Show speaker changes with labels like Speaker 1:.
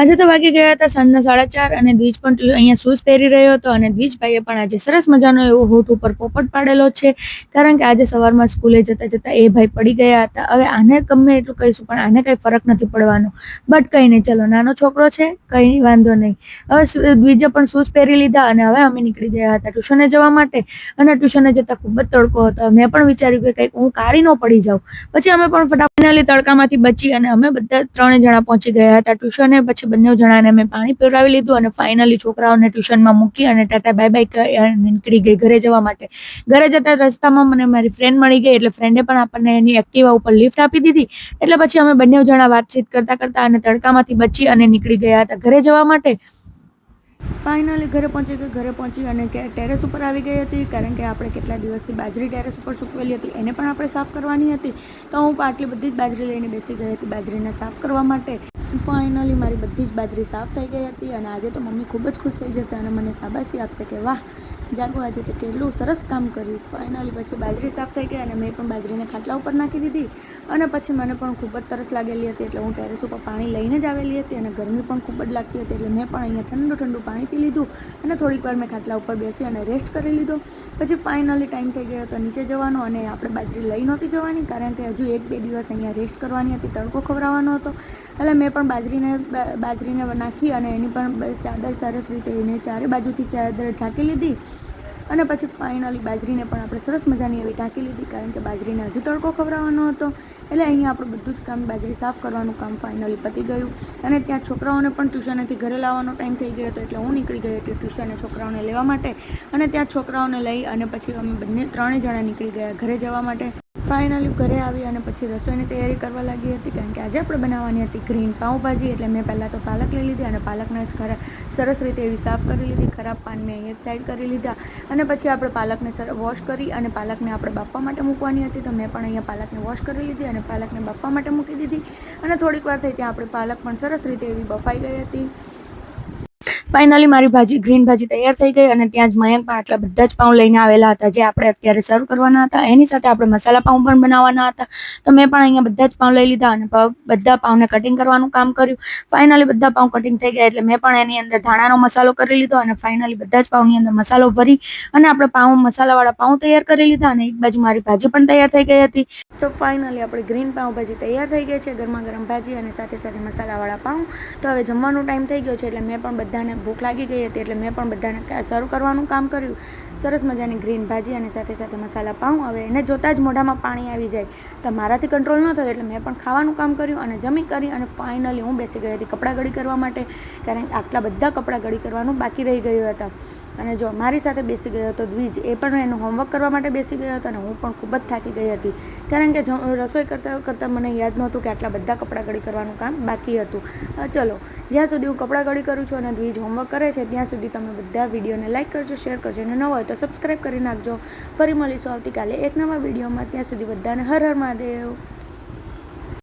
Speaker 1: આજે તો વાગી ગયા હતા સાંજના સાડા ચાર અને દ્વિજ પણ અહીંયા શૂઝ પહેરી રહ્યો હતો અને દ્વિજભાઈએ પણ આજે સરસ મજાનો એવો હોઠ ઉપર પોપટ પાડેલો છે. કારણ કે આજે સવારમાં સ્કૂલે જતા જતા એ ભાઈ પડી ગયા હતા. હવે આને ગમે એટલું કહીશું, પણ આને કંઈ ફરક નથી પડવાનો. બટ કંઈ નહીં, ચલો, નાનો છોકરો છે, કંઈ વાંધો નહીં. હવે દ્વિજે પણ શૂઝ પહેરી લીધા અને હવે અમે નીકળી ગયા હતા ટ્યુશને જવા માટે. અને ટ્યુશને જતા ખૂબ જ તડકો હતો. મેં પણ વિચાર્યું કે કંઈક હું કાળી ન પડી જાઉં. પછી અમે પણ ફટાફટ તડકામાંથી બચી અને અમે બધા ત્રણે જણા પહોંચી ગયા હતા ટ્યુશને. પછી બંને જણાને મેં પાણી પીવડાવી લીધું અને ફાઇનલી છોકરાઓને ટ્યુશનમાં મૂકી અને ટાટા બાય બાય નીકળી ગઈ ઘરે જવા માટે. ઘરે જતા રસ્તામાં મને મારી ફ્રેન્ડ મળી ગઈ એટલે ફ્રેન્ડે પણ આપણને એની એક્ટિવા ઉપર લિફ્ટ આપી દીધી. એટલે પછી અમે બંને જણા વાતચીત કરતા કરતા અને તડકામાંથી બચી અને નીકળી ગયા હતા ઘરે જવા માટે. ફાઇનલી ઘરે પહોંચી ગઈ, ઘરે પહોંચી અને ટેરેસ ઉપર આવી ગઈ હતી. કારણ કે આપણે કેટલા દિવસથી બાજરી ટેરેસ ઉપર સૂકવેલી હતી, એને પણ આપણે સાફ કરવાની હતી. તો હું આટલી બધી જ બાજરી લઈને બેસી ગઈ હતી, બાજરીને સાફ કરવા માટે. ફાઇનલી મારી બધી જ બાજરી સાફ થઈ ગઈ હતી અને આજે તો મમ્મી ખૂબ જ ખુશ થઈ જશે અને મને શાબાશી આપશે કે વાહ જાગો આજે તે કેટલું સરસ કામ કર્યું. ફાઇનલી પછી બાજરી સાફ થઈ ગઈ અને મેં પણ બાજરીને ખાટલા ઉપર નાખી દીધી. અને પછી મને પણ ખૂબ જ તરસ લાગેલી હતી એટલે હું ટેરેસ ઉપર પાણી લઈને જ આવેલી હતી અને ગરમી પણ ખૂબ જ લાગતી હતી એટલે મેં પણ અહીંયા ઠંડુ ઠંડુ પાણી પી લીધું. અને થોડીક વાર મેં ખાટલા ઉપર બેસી અને રેસ્ટ કરી લીધો. પછી ફાઇનલી ટાઈમ થઈ ગયો હતો નીચે જવાનો અને આપણે બાજરી લઈ નહોતી જવાની કારણ કે હજુ એક બે દિવસ અહીંયા રેસ્ટ કરવાની હતી, તડકો ખવડાવવાનો હતો. એટલે મેં પણ બાજરીને બાજરીને નાખી અને એની પણ ચાદર સરસ રીતે એને ચારે બાજુથી ચાદર ઢાંકી લીધી. અને પછી ફાઇનલી બાજરીને પણ આપણે સરસ મજાની એવી ટાંકી લીધી, કારણ કે બાજરીને હજુ તડકો ખવડાવવાનો હતો. એટલે અહીંયા આપણું બધું જ કામ બાજરી સાફ કરવાનું કામ ફાઇનલી પતી ગયું. અને ત્યાં છોકરાઓને પણ ટ્યુશનેથી ઘરે લાવવાનો ટાઈમ થઈ ગયો હતો, એટલે હું નીકળી ગઈ હતી ટ્યુશને છોકરાઓને લેવા માટે. અને ત્યાં છોકરાઓને લઈ અને પછી અમે બંને ત્રણેય જણા નીકળી ગયા ઘરે જવા માટે. ફાઇનલી ઘરે આવી અને પછી રસોઈની તૈયારી કરવા લાગી હતી કારણ કે આજે આપણે બનાવવાની હતી ગ્રીન પાઉંભાજી એટલે મેં પહેલાં તો પાલક લઈ લીધી અને પાલકને ખરા સરસ રીતે એવી સાફ કરી લીધી, ખરાબ પાન મેં એક સાઈડ કરી લીધા અને પછી આપણે પાલકને વોશ કરી અને પાલકને આપણે બાફવા માટે મૂકવાની હતી તો મેં પણ અહીંયા પાલકને વોશ કરી લીધી અને પાલકને બાફવા માટે મૂકી દીધી અને થોડીક વાર થઈ ત્યાં આપણે પાલક પણ સરસ રીતે એવી બફાઈ ગઈ હતી. ફાઇનલી મારી ભાજી ગ્રીન ભાજી તૈયાર થઈ ગઈ અને ત્યાં જ મયંક પણ આટલા બધા જ પાઉં લઈને આવેલા હતા, જે આપણે અત્યારે સર્વ કરવાના હતા. એની સાથે આપણે મસાલા પાઉં પણ બનાવવાના હતા. તો મેં પણ અહીંયા બધા જ પાઉં લઈ લીધા અને બધા પાઉંને કટિંગ કરવાનું કામ કર્યું. ફાઇનલી બધા પાઉં કટિંગ થઈ ગયા એટલે મેં પણ એની અંદર ધાણાનો મસાલો કરી લીધો અને ફાઇનલી બધા જ પાઉંની અંદર મસાલો ભરી અને આપણે પાઉં, મસાલાવાળા પાઉં તૈયાર કરી લીધા અને એક બાજુ મારી ભાજી પણ તૈયાર થઈ ગઈ હતી. તો ફાઇનલી આપણી ગ્રીન પાઉંભાજી તૈયાર થઈ ગઈ છે, ગરમા ગરમ ભાજી અને સાથે સાથે મસાલાવાળા પાઉં. તો હવે જમવાનો ટાઈમ થઈ ગયો છે એટલે મેં પણ બધાને ભૂખ લાગી ગઈ હતી એટલે મેં પણ બધાને સર્વ કરવાનું કામ કર્યું. સરસ મજાની ગ્રીન ભાજી અને સાથે સાથે મસાલા પાઉં. હવે એને જોતાં જ મોઢામાં પાણી આવી જાય. તો મારાથી કંટ્રોલ ન થયો એટલે મેં પણ ખાવાનું કામ કર્યું અને જમી કરી અને ફાઇનલી હું બેસી ગઈ હતી કપડાં ગળી કરવા માટે, કારણ કે આટલા બધા કપડાં ગળી કરવાનું બાકી રહી ગયું હતા. અને જો મારી સાથે બેસી ગયો હતો દ્વિજ એ પણ એનું હોમવર્ક કરવા માટે બેસી ગયો હતો અને હું પણ ખૂબ જ થાકી ગઈ હતી. કારણ કે રસોઈ કરતાં કરતાં મને યાદ નહોતું કે આટલા બધા કપડાં ગળી કરવાનું કામ બાકી હતું. ચલો, જ્યાં સુધી હું કપડાં ગળી કરું છું અને દ્વિજ હોમવર્ક કરે છે, ત્યાં સુધી તમે બધા વિડીયોને લાઇક કરજો શેર કરજો, અને ન હોય તો સબસ્ક્રાઈબ કરી નાખજો. ફરી મળીશું આવતીકાલે એક નવા વિડીયોમાં. ત્યાં સુધી બધાને હર હર મહાદેવ.